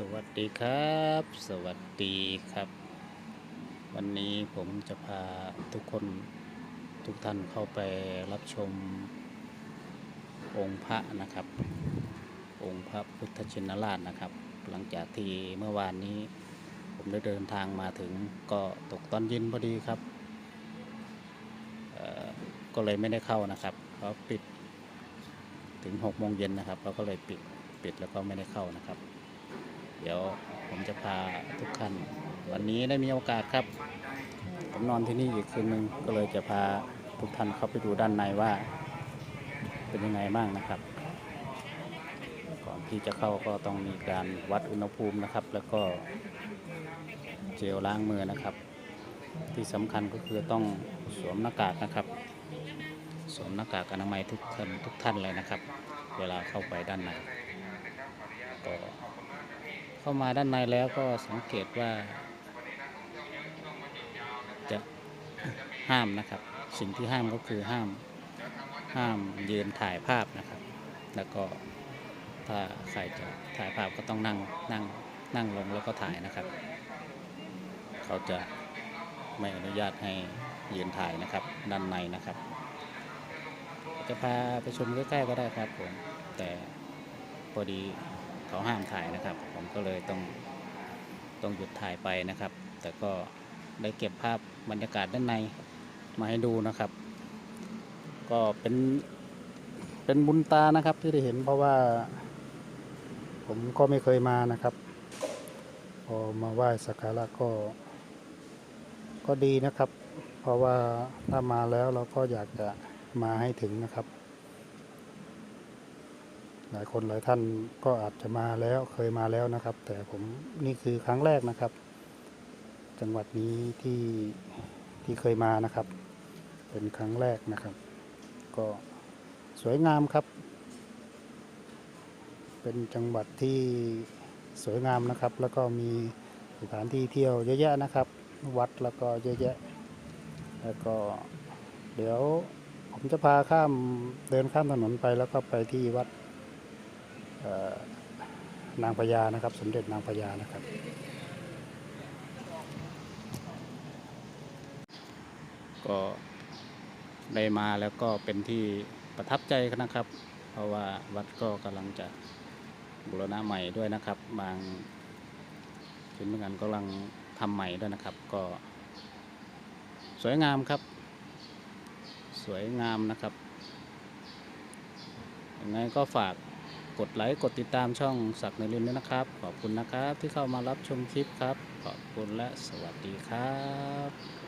สวัสดีครับ สวัสดีครับ วันนี้ผมจะพาทุกคนทุกท่านเข้าไปรับชมองค์พระนะครับ องค์พระพุทธชินราชนะครับ หลังจากที่เมื่อวานนี้ ผมได้เดินทางมาถึงก็ตกตอนเย็นพอดีครับก็เลยไม่ได้เข้านะครับเพราะปิดถึงหกโมงเย็นนะครับเราก็เลยปิดปิดแล้วก็ไม่ได้เข้านะครับ เดี๋ยวผมจะพาทุกท่านวันนี้ได้มีโอกาสครับ ผมนอนที่นี่อีกคืนหนึ่งก็เลยจะพาทุกท่านเข้าไปดูด้านในว่า เป็นยังไงบ้างนะครับ ก่อนที่จะเข้าก็ต้องมีการวัดอุณหภูมินะครับ แล้วก็เจลล้างมือนะครับ ที่สำคัญก็คือต้องสวมหน้ากากนะครับสวมหน้ากากอนามัยทุกท่านทุกท่านเลยนะครับ เวลาเข้าไปด้านในก็ เข้ามาด้านในแล้วก็สังเกตว่า จะห้ามนะครับ สิ่งที่ห้ามก็คือห้าม ห้ามยืนถ่ายภาพนะครับ แล้วก็ถ้าใครจะถ่ายภาพก็ต้องนั่งนั่งนั่งลงแล้วก็ถ่ายนะครับ เขาจะไม่อนุญาตให้ยืนถ่ายนะครับ ด้านในนะครับ จะพาไปชมใกล้ๆก็ได้ครับผมแต่พอดี เขาห้ามถ่ายนะครับ ผมก็เลยต้องต้องหยุดถ่ายไปนะครับ แต่ก็ได้เก็บภาพบรรยากาศด้านในมาให้ดูนะครับ ก็เป็นเป็นบุญตานะครับที่ได้เห็นเพราะว่า ผมก็ไม่เคยมานะครับ พอมาไหว้สักการะก็ ก็ดีนะครับ เพราะว่าถ้ามาแล้วเราก็อยากจะมาให้ถึงนะครับ หลายคนหลายท่านก็อาจจะมาแล้วเคยมาแล้วนะครับ แต่ผมนี่คือครั้งแรกนะครับ จังหวัดนี้ที่ที่เคยมานะครับ เป็นครั้งแรกนะครับ ก็สวยงามครับ เป็นจังหวัดที่สวยงามนะครับ แล้วก็มีสถานที่เที่ยวเยอะแยะนะครับ วัดแล้วก็เยอะแยะ แล้วก็เดี๋ยวผมจะพาข้ามเดินข้ามถนนไปแล้วก็ไปที่วัด นางพญานะครับ สมเด็จนางพญานะครับ ก็ได้มาแล้วก็เป็นที่ประทับใจนะครับ เพราะว่าวัดก็กำลังจะบูรณะใหม่ด้วยนะครับ บางชิ้นเหมือนกันกำลังทำใหม่ด้วยนะครับ ก็ สวยงามครับ สวยงามนะครับยังไงก็ฝาก กดไลค์กดติดตามช่องสักในรินด้วยนะครับ ขอบคุณนะครับที่เข้ามารับชมคลิปครับ ขอบคุณและสวัสดีครับ